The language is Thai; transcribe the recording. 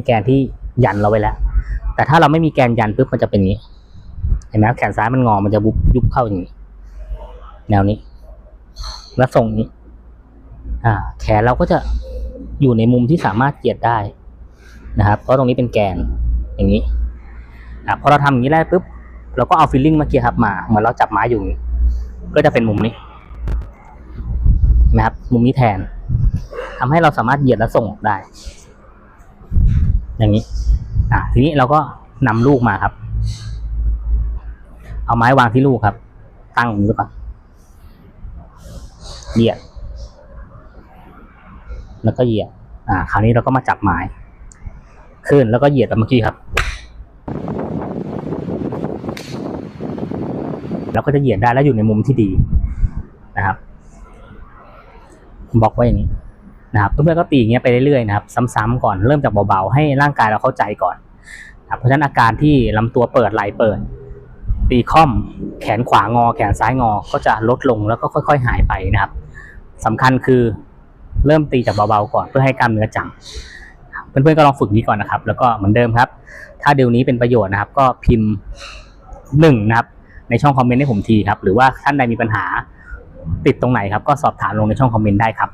เป็นแกนที่ยันเราไว้แล้ว แต่ถ้าเราไม่มีแกนยันปุ๊บมันจะเป็นอย่างนี้ เห็นไหมแขนซ้ายมันงอ มันจะบุบยุบเข้าอย่างนี้ แนวนี้ แล้วทรงนี้ อ่า แขนเราก็จะอยู่ในมุมที่สามารถเหยียดได้นะครับ เพราะตรงนี้เป็นแกนอย่างนี้อะพอเราทำอย่างนี้ได้ปุ๊บ เราก็เอาฟิลลิ่งเมื่อกี้ครับมา เหมือนเราจับไม้อยู่นี้ก็จะเป็นมุมนี้นะครับ มุมนี้แทนทำให้เราสามารถเหยียดและส่งออกได้ อย่างนี้ อะทีนี้เราก็นำลูกมาครับ เอาไม้วางที่ลูกครับ ตั้งอย่างนี้ก่อนเหยียดแล้วก็เหยียดอ่า คราวนี้เราก็มาจับไม้ขึ้นแล้วก็เหยียดแบบเมื่อกี้ครับ เราก็จะเหยียดได้แล้วอยู่ในมุมที่ดีนะครับบล็อกไว้อย่างนี้ นะครับเพื่อนๆก็ตีอย่างเงี้ยไปเรื่อยๆนะครับซ้ำๆก่อนเริ่มจากเบาๆให้ร่างกายเราเข้าใจก่อนนะเพราะฉะนั้นอาการที่ลำตัวเปิดไหล่เปิด ตีค่อม แขนขวางอ แขนซ้ายงอก็จะลดลงแล้วก็ค่อย ๆ หายไปนะครับสำคัญคือเริ่มตีจากเบาๆก่อนเพื่อให้กล้ามเนื้อจังเพื่อนๆก็ลองฝึกนี้ก่อนนะครับ แล้วก็เหมือนเดิมครับ ถ้าเดี๋ยวนี้เป็นประโยชน์นะครับ ก็พิมพ์หนึ่งนะครับ ในช่องคอมเมนต์ให้ผมทีครับ หรือว่าท่านใดมีปัญหาติดตรงไหนครับ ก็สอบถามลงในช่องคอมเมนต์ได้ครับ